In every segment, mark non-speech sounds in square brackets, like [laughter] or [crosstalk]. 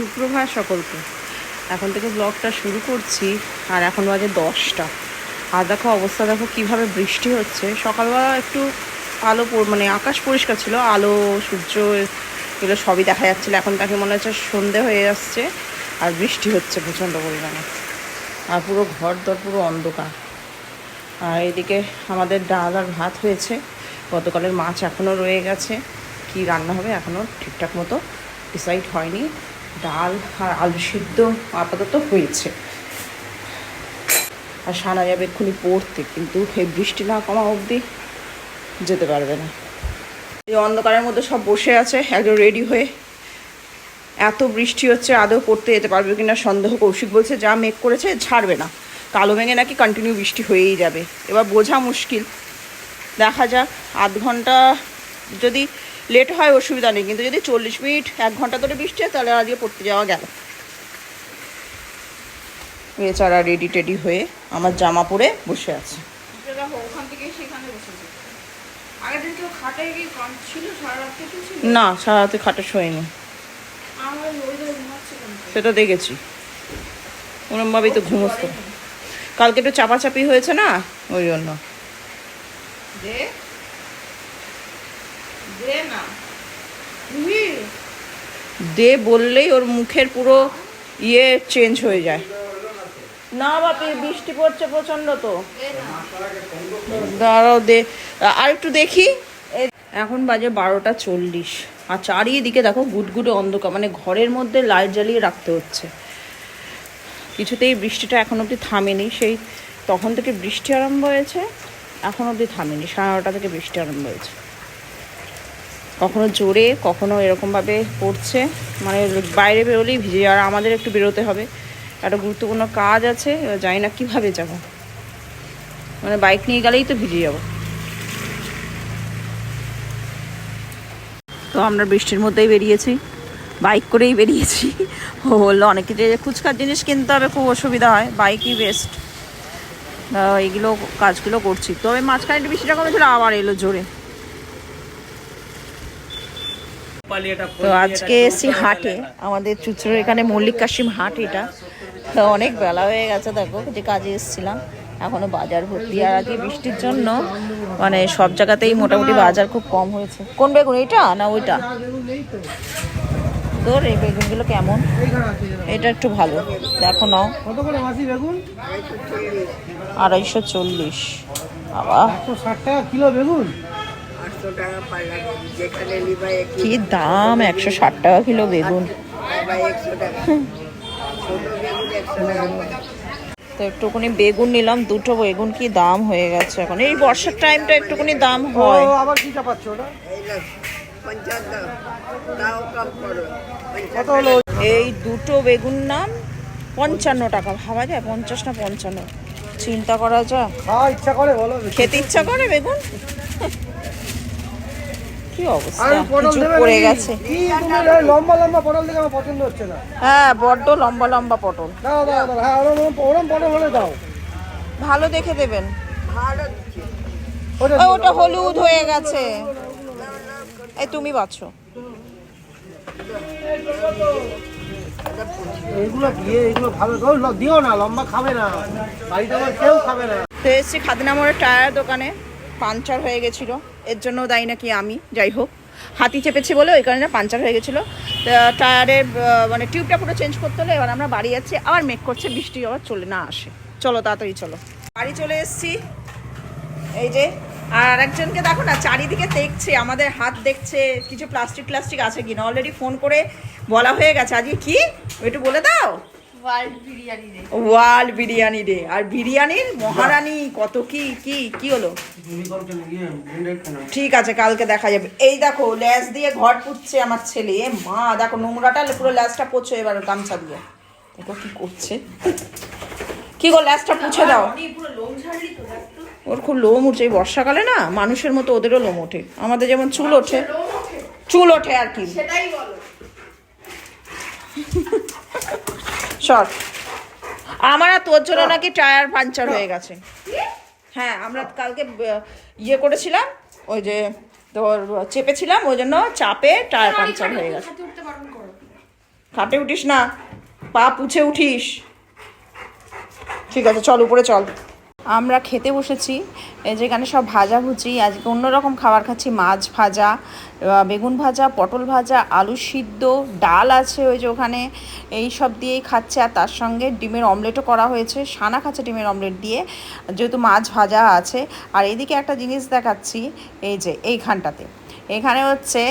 সুপ্রভাত সকলকে। এখন থেকে ব্লগটা শুরু করছি, আর এখন বাজে দশটা। আর দেখো অবস্থা, দেখো কীভাবে বৃষ্টি হচ্ছে। সকালবেলা একটু আলো মানে আকাশ পরিষ্কার ছিল, আলো, সূর্য এগুলো সবই দেখা যাচ্ছিল। এখন তাকে মনে হচ্ছে সন্ধে হয়ে যাচ্ছে আর বৃষ্টি হচ্ছে প্রচণ্ড পরিমাণে। আর পুরো ঘর দর পুরো অন্ধকার। আর এদিকে আমাদের ডাল আর ভাত হয়েছে। গতকালের মাছ এখনও রয়ে গেছে। কি রান্না হবে এখনও ঠিকঠাক মতো ডিসাইড হয়নি। ডাল আর আলু সিদ্ধ আপাতত হয়েছে। আর সানা যাবে এক্ষুনি পড়তে, কিন্তু এই বৃষ্টি না কমা অবধি যেতে পারবে না। এই অন্ধকারের মধ্যে সব বসে আছে একজন রেডি হয়ে। এত বৃষ্টি হচ্ছে, আদৌ পড়তে যেতে পারবে কিনা সন্দেহ কৌশিক বলছে, যা মেঘ করেছে ছাড়বে না। কালো মেঘে নাকি কন্টিনিউ বৃষ্টি হয়েই যাবে। এবার বোঝা মুশকিল। দেখা যাক, আধ ঘণ্টা যদি লেট হয় অসুবিধা নেই। কিন্তু যদি চল্লিশ মিনিট এক ঘণ্টা ধরে বৃষ্টি হয় তাহলে আজকে পড়তে যাওয়া গেল। বেচারা রেডি টেডি হয়ে আমার জামা পরে বসে আছে। না সারা রাতে খাটে শোয়নি। সেটা দেখেছি। ওরমভাবেই তো ঘুমোতো কালকে একটু চাপাচাপি হয়েছে না? ওই জন্য। দে দে না দে বললেই ওর মুখের পুরো ইয়ে চেঞ্জ হয়ে যায়। না বাপি বৃষ্টি পড়ছে প্রচণ্ড তো। দাঁড়াও দে। আর একটু দেখি। এখন বাজে বারোটা চল্লিশ। আর চারিদিকে দেখো গুটগুটে অন্ধকার মানে ঘরের মধ্যে লাইট জ্বালিয়ে রাখতে হচ্ছে। কিছুতেই বৃষ্টিটা এখন অবধি থামেনি। সেই তখন থেকে বৃষ্টি আরম্ভ হয়েছে এখন অবধি থামেনি। সাড়ে নটা থেকে বৃষ্টি আরম্ভ হয়েছে। কখনো জোরে, কখনো এরকমভাবে পড়ছে মানে বাইরে বেরোলেই ভিজে, আর আমাদের একটু বেরোতে হবে। একটা গুরুত্বপূর্ণ কাজ আছে জানি না কীভাবে যাব। মানে বাইক নিয়ে গেলেই তো ভিজে যাব। তো আমরা বৃষ্টির মধ্যেই বেরিয়েছি। বাইক করেই বেরিয়েছি। ও বলল, অনেক যে ফুচকার জিনিস কিনতে হবে, খুব অসুবিধা হয়। বাইকই বেস্ট এইগুলো কাজগুলো করছি। তবে মাঝখানে একটু বৃষ্টিটা কমেছিল, আবার এলো জোরে। তো আজকে এসছি হাটে আমাদের চুচড়োর এখানে মল্লিক কাশিম হাট এটা। তো অনেক বেলা হয়ে গেছে দেখো যে কাজে এসেছিলাম। এখনও বাজার ভর্তি। আর আজকে বৃষ্টির জন্য মানে সব জায়গাতেই মোটামুটি বাজার খুব কম হয়েছে। কোন বেগুন এটা না ওইটা? তোর এই বেগুনগুলো কেমন? এটা একটু ভালো। দেখো নাও। কত করে মাসি বেগুন আড়াইশো চল্লিশ। বাবা। ষাট টাকা কিলো বেগুন। কি দাম? একশো ষাট টাকা কিলো বেগুন। তো একটুখানি বেগুন নিলাম দুটো বেগুন কি দাম হয়ে গেছে এখন? এই বর্ষার টাইমটা একটুখানি দাম হয়। আবার কি চাপাচ্ছ ওটা? এই দুটো বেগুন নাম পঞ্চান্ন টাকা। ভাবা যায় পঞ্চাশ না পঞ্চান্ন? চিন্তা করা যায়। ইচ্ছা করে বলো। খেতে ইচ্ছা করে বেগুন? কি অবস্থা? পড়ে গেছে। তুমি লম্বা লম্বা পটল দেখে আমার পছন্দ হচ্ছে না। হ্যাঁ বড্ড লম্বা লম্বা পটল। দাও দাও দাও হ্যাঁ ওরম ওরম- ওরম পটল হলে দাও। ভালো দেখে দেবেন। ওটা হলুদ হয়ে গেছে। এই তুমি বাছো। এইগুলো দিয়ে এইগুলো ভালো দিও না লম্বা খাবে না। বাড়িতে কেউ খাবে না। তো এসেছি খাদিনা মোড়ের টায়ার দোকানে। পাঞ্চার হয়ে গেছিল। এর জন্য দায়ী নাকি আমি, যাই হোক। হাতি চেপেছি বলে ওই কারণে পাঞ্চার হয়ে গেছিল। টায়ারের মানে টিউবটা পুরো চেঞ্জ করতে হলো এবার আমরা বাড়ি যাচ্ছি। আবার মেক করছে, বৃষ্টি আবার চলে না আসে। চলো তাড়াতাড়ি চলো। বাড়ি চলে এসছি। এই যে, আর আরেকজনকে দেখো না, চারিদিকে দেখছে, আমাদের হাত দেখছে, কিছু প্লাস্টিক প্লাস্টিক আছে কিনা। অলরেডি ফোন করে বলা হয়ে গেছে। আজকে কি? একটু বলে দাও। ওয়ার্ল্ড বিরিয়ানি রে ডে। আর বিরিয়ানির মহারানী কত কি কি কি হলো? ঠিক আছে কালকে দেখা যাবে। এই দেখো ল্যাস দিয়ে ঘর পুচ্ছে আমার ছেলে। মা দেখো নোংরাটা পুরো ল্যাসটা পোছো এবার গামছা দিয়ে। দেখো কি করছে। কি গো ল্যাসটা পুছে দাও। তো ওর খুব লোম উঠছে এই বর্ষাকালে না মানুষের মতো ওদেরও লোম ওঠে। আমাদের যেমন চুল ওঠে। ওঠে। চুল ওঠে আর কি। সেটাই বলো। [laughs] সর আমার আর তোর জন্য নাকি টায়ার পাঞ্চার হয়ে গেছে। হ্যাঁ আমরা কালকে ইয়ে করেছিলাম ওই যে তোর চেপেছিলাম ওই জন্য চাপে টায়ার পাঞ্চার হয়ে গেছে। হাতে উঠতে বারণ করো। খাটে উঠিস না পা পুছে উঠিস। ঠিক আছে চল উপরে চল। আমরা খেতে বসেছি যেখানে সব ভাজা ভুজি, আজকে অন্যরকম খাবার খাচ্ছি, মাছ ভাজা বেগুন ভাজা, পটল ভাজা, আলু সিদ্ধ, ডাল আছে ওই যে ওখানে, এই সব দিয়েই খাচ্ছে, আর তার সঙ্গে ডিমের অমলেটও করা হয়েছে, সানা খাচ্ছে ডিমের অমলেট দিয়ে, যেহেতু মাছ ভাজা আছে, আর এদিকে একটা জিনিস দেখাচ্ছি, এই যে এইখানটাতে, এখানে হচ্ছে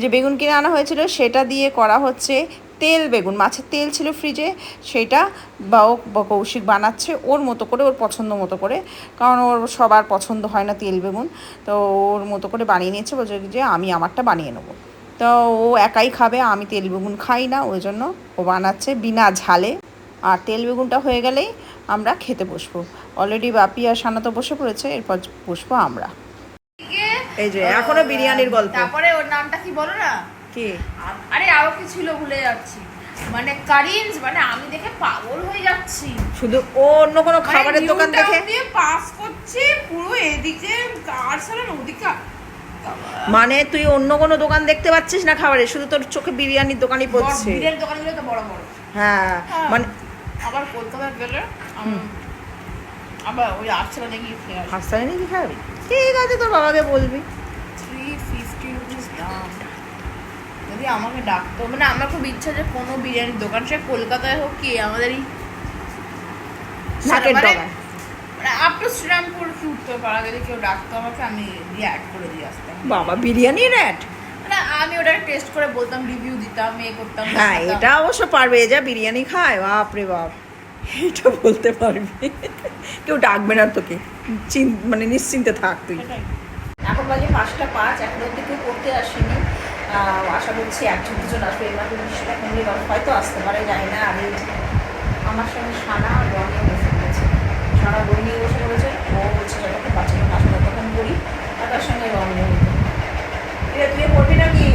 যে বেগুন কিনে আনা হয়েছিল, সেটা দিয়ে করা হচ্ছে তেল বেগুন মাছের তেল ছিল ফ্রিজে সেটা বা কৌশিক বানাচ্ছে ওর মতো করে ওর পছন্দ মতো করে। কারণ ওর সবার পছন্দ হয় না তেল বেগুন। তো ওর মতো করে বানিয়ে নিয়েছে বলছে যে আমি আমারটা বানিয়ে নেব। তো ও একাই খাবে আমি তেল বেগুন খাই না ওই জন্য ও বানাচ্ছে বিনা ঝালে। আর তেল বেগুনটা হয়ে গেলেই আমরা খেতে বসবো। অলরেডি বাপি আর সানা তো বসে পড়েছে এরপর বসবো আমরা। এই যে এখনও বিরিয়ানির গল্প। তারপরে ওর নামটা কি বলো না? কি? আরে আরও কি ছিল ভুলে যাচ্ছি। মানে কারিন্স মানে আমি দেখে পাগল হয়ে যাচ্ছি। শুধু ও অন্য কোনো খাবারের মানে দোকান দেখে? দিয়ে পাস করছি পুরো এদিকে কার সালান ওদিকে মানে তুই অন্য কোনো দোকান দেখতে পাচ্ছিস না খাবারের শুধু তোর চোখে বিরিয়ানির দোকানই পড়ছে। বিরিয়ানির দোকানগুলো তো বড় বড়। হ্যাঁ হ্যাঁ। মানে আবার কলকাতা গেলে আবার ওই দেখি খেয়ে আসি। নাকি খাবি ঠিক আছে তোর বাবাকে বলবি। যদি আমাকে ডাকতো। মানে আমার খুব ইচ্ছা যে কোনো বিরিয়ানির দোকান সে কলকাতায় হোক কি আমাদের এই মানে- মানে আপ টু শ্রীরামপুর কি উত্তর যদি কেউ ডাকতো আমাকে আমি দিয়ে অ্যাড করে দিয়ে আসতাম। বাবা বিরিয়ানির অ্যাড মানে আমি ওটা টেস্ট করে বলতাম রিভিউ দিতাম এ করতাম হ্যাঁ এটা অবশ্য পারবে যা বিরিয়ানি খায় বাপ রে বাপ। এটা বলতে পারবি। কেউ ডাকবে না তোকে। মানে নিশ্চিন্তে থাক তুই। এখন বাজে পাঁচটা পাঁচ এখন অব্দি কেউ করতে আসেনি। আশা করছি একজন দুজন আসবে এর মাঝে এখন হয়তো আসতে পারে, জানি না। আর আমার সঙ্গে আর রনিও বসে পড়েছে সারা নিয়ে বসে পড়েছে ও হচ্ছে যতক্ষণ বাচ্চাকে হাসপাতাল তখন করি আর তার সঙ্গে রনিও এটা তুই পড়বি নাকি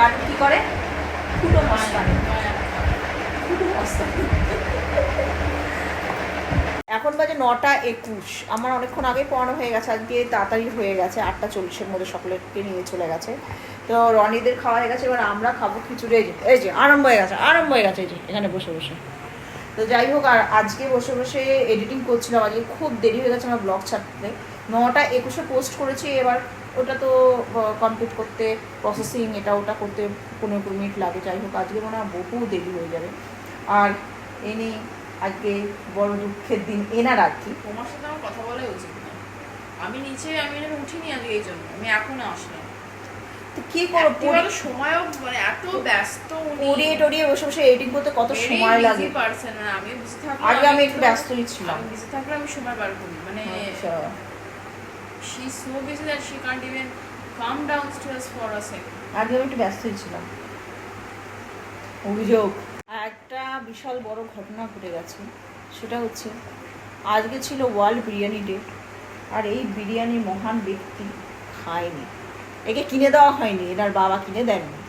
আর কি করে ফুটো মশলা ফুটো মশলা এখন বাজে নটা একুশ। আমার অনেকক্ষণ আগে পড়ানো হয়ে গেছে, আজকে তাড়াতাড়ি হয়ে গেছে, আটটা চল্লিশের মধ্যে সকলেরকে নিয়ে চলে গেছে। তো রনিদের খাওয়া হয়ে গেছে, এবার আমরা খাব খিচুড়ি। এই যে এই যে, আরম্ভ হয়ে গেছে, আরম্ভ হয়ে গেছে, এই যে, এখানে বসে বসে। তো যাই হোক, আর আজকে বসে বসে এডিটিং করছিলাম, আজকে খুব দেরি হয়ে গেছে আমার ব্লগ ছাড়তে। নটা একুশে পোস্ট করেছি, এবার ওটা তো কমপ্লিট করতে প্রসেসিং এটা ওটা করতে পনেরো কুড়ি মিনিট লাগে। যাই হোক, আজকে মনে হয় বহু দেরি হয়ে যাবে। আর এনে আজকে বড় দুঃখের দিন এনার আর কি। তোমার সাথে আমার কথা বলাই উচিত না। আমি নিচে আমি উঠিনি আজকে এই জন্য। আমি এখনও আসলাম। কি করব পুরো সময়ও মানে এত ব্যস্ত উনি। টড়িয়ে বসে বসে এডিটিং করতে কত সময় লাগে। পারছেন না আমি বুঝে থাকলে আজকে আমি একটু ব্যস্তই ছিলাম। আমি বুঝে থাকলে আমি সময় বার করি মানে she so busy that she can't even come downstairs for a second আজকে আমি একটু ব্যস্তই ছিলাম। অভিযোগ। একটা বিশাল বড় ঘটনা ঘটে গেছে। সেটা হচ্ছে, আজকে ছিল ওয়ার্ল্ড বিরিয়ানি ডে, আর এই বিরিয়ানি মহান ব্যক্তি খায়নি। একে কিনে দেওয়া হয়নি, এনার বাবা কিনে দেননি।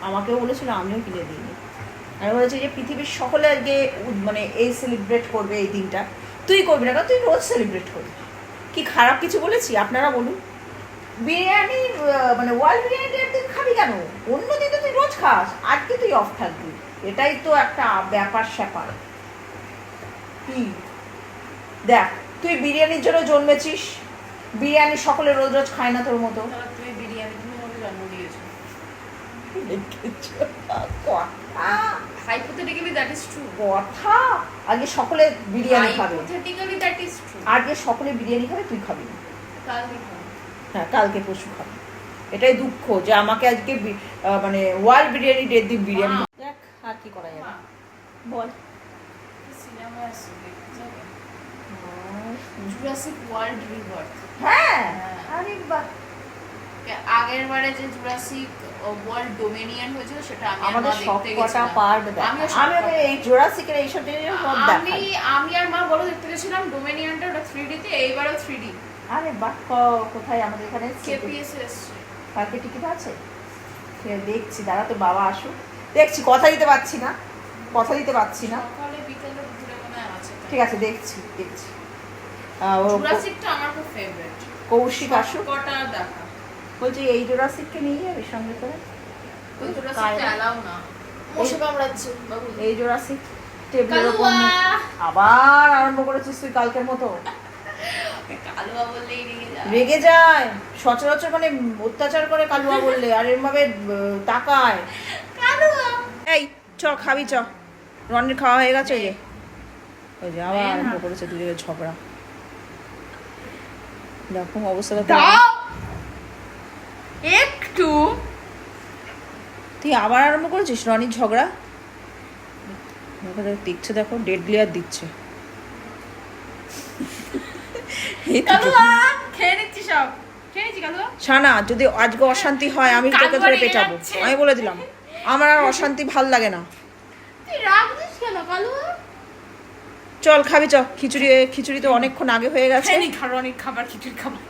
আমাকেও বলেছিল, আমিও কিনে দিইনি। আমি বলেছি যে, পৃথিবীর সকলে আজকে মানে এই সেলিব্রেট করবে এই দিনটা। তুই করবি না তুই রোজ সেলিব্রেট করবি। কি খারাপ কিছু বলেছি? আপনারা বলুন। বিরিয়ানি মানে ওয়ার্ল্ড বিরিয়ানি খাবি কেন? অন্য দিন তো তুই রোজ খাস আজকে তুই অফ থাকবি। এটাই তো একটা ব্যাপার স্যাপার। কি? দেখ তুই বিরিয়ানির জন্য জন্মেছিস। বিরিয়ানি সকলে রোজ রোজ খায় না তোর মতো। তাহলে তুমি বিরিয়ানি তুমি আমাকে জন্ম দিয়েছ। হাইপোথেটিক্যালি দ্যাট ইজ ট্রু কথা? আজকে সকলে বিরিয়ানি খাবে। হাইপোথেটিক্যালি দ্যাট ইজ ট্রু আজকে সকলে বিরিয়ানি খাবে তুই খাবি না। কালকে হ্যাঁ কালকে পরশু খাব। এটাই দুঃখ যে আমাকে আজকে মানে ওয়ার্ল্ড বিরিয়ানি ডের দিন বিরিয়ানি দেখ আর কি করা যাবে? বল। জুরাসিক ওয়ার্ল্ড হ্যাঁ। হ্যাঁ। আরে বাহ। আগের বারে যে জুরাসিক ওয়ার্ল্ড ডোমিনিয়ন হয়েছিল সেটা আমি আমাদের পার্ট আমি কটা- এই সব আমি আমি আর মা বলো দেখতে গেছিলাম ডোমিনিয়নটা ওটা থ্রি তে এইবারও থ্রি ডি আরে বাহ কোথায় আমাদের এখানে? কেপিএস এসছে কালকে টিকিট আছে? দেখছি দাঁড়া তো বাবা আসুক। দেখছি কথা দিতে পারছি না কথা দিতে পারছি না। ঠিক আছে দেখছি দেখছি। কৌশিক আসুক। বলছি এই জোড়াসিককে নিয়ে যাবে সঙ্গে করে? এই টেবিলের নিয়ে- আবার আরম্ভ করেছিস তুই কালকের মতো? কালুয়া বললেই রেগে যায়। সচরাচর মানে অত্যাচার করে কালুয়া বললে আর এরম ভাবে তাকায়। কালুয়া? এই চ খাবি চ। রনির খাওয়া হয়ে গেছে? যে ওই যে আবার আরম্ভ করেছে দুজনের ঝগড়া। দেখো। অবস্থা একটু। তুই আবার আরম্ভ করেছিস রনির ঝগড়া? দেখো দেখো, দিচ্ছে দেখো ডেড গ্লিয়ার দিচ্ছে। সানা যদি আজকে অশান্তি হয় আমি তোকে ধরে পেটাবো। আমি বলে দিলাম। আমার আর অশান্তি ভালো লাগে না। চল খাবি চ খিচুড়ি খিচুড়ি তো অনেকক্ষণ আগে হয়ে গেছে। অনেক খাবার খিচুড়ি খাবার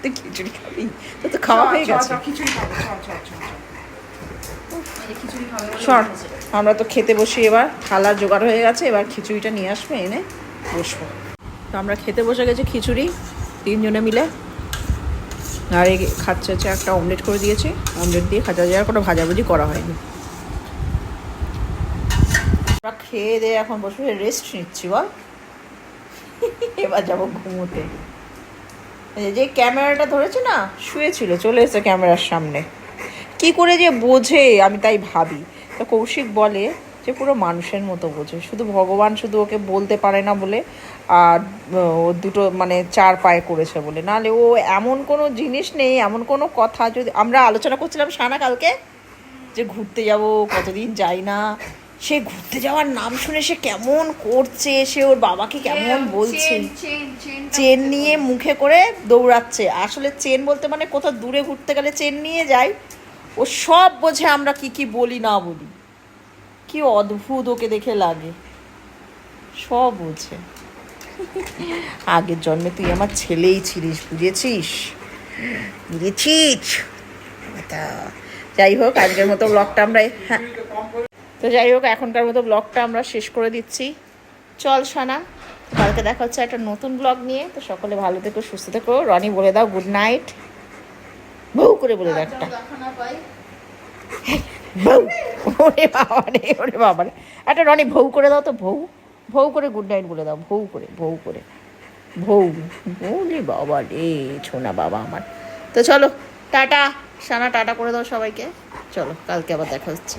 তুই খিচুড়ি খাবি? তো তো খাওয়া হয়ে গেছে। খাব খাবে সর। আমরা তো খেতে বসি এবার। থালার জোগাড় হয়ে গেছে এবার খিচুড়িটা নিয়ে আসবে এনে বসবো। তো আমরা খেতে বসে গেছি খিচুড়ি, তিনজনে মিলে। আর এই খাচ্ছে হচ্ছে একটা অমলেট করে দিয়েছি। অমলেট দিয়ে খাঁচা যাওয়ার কোনো ভাজাভুজি করা হয়নি। আমরা খেয়ে দিয়ে এখন বসে রেস্ট নিচ্ছি, বল। এবার যাব ঘুমোতে। যে ক্যামেরাটা ধরেছে না, শুয়েছিল, চলে এসেছে ক্যামেরার সামনে। কি করে যে বোঝে, আমি তাই ভাবি। তো কৌশিক বলে যে পুরো মানুষের মতো বোঝে। শুধু ভগবান শুধু ওকে বলতে পারে না বলে আর ও দুটো মানে চার পায়ে করেছে বলে। নাহলে ও এমন কোনো জিনিস নেই এমন কোনো কথা যদি আমরা আলোচনা করছিলাম সানা কালকে যে ঘুরতে যাব কতদিন যাই না। সে ঘুরতে যাওয়ার নাম শুনে সে কেমন করছে সে ওর বাবাকে কেমন বলছে। চেন নিয়ে মুখে করে দৌড়াচ্ছে। আসলে চেন বলতে মানে কোথাও দূরে ঘুরতে গেলে চেন নিয়ে যাই ও সব বোঝে আমরা কি কি বলি না বলি। কি অদ্ভুত ওকে দেখে লাগে। সব বোঝে আগের জন্মে তুই আমার ছেলেই ছিলিস বুঝেছিস? বুঝেছিস? তা যাই হোক আজকের মতো ব্লগটা আমরা হ্যাঁ। তো যাই হোক এখনকার মতো ব্লগটা আমরা শেষ করে দিচ্ছি। চল সোনা কালকে দেখা হচ্ছে একটা নতুন ব্লগ নিয়ে। তো সকলে ভালো থেকো সুস্থ থেকো। রনি বলে দাও গুড নাইট বউ করে বলে দাও একটা। [laughs] বউ। ওরে বাবা রে ওরে বাবা একটা রনি, ভৌ করে দাও তো, ভৌ। ভৌ করে গুড নাইট বলে দাও, ভৌ করে ভৌ করে। ভৌ ওরে বাবা রে ছোনা বাবা আমার। তো চলো, টাটা, সানা, টাটা করে দাও সবাইকে। চলো, কালকে আবার দেখা হচ্ছে।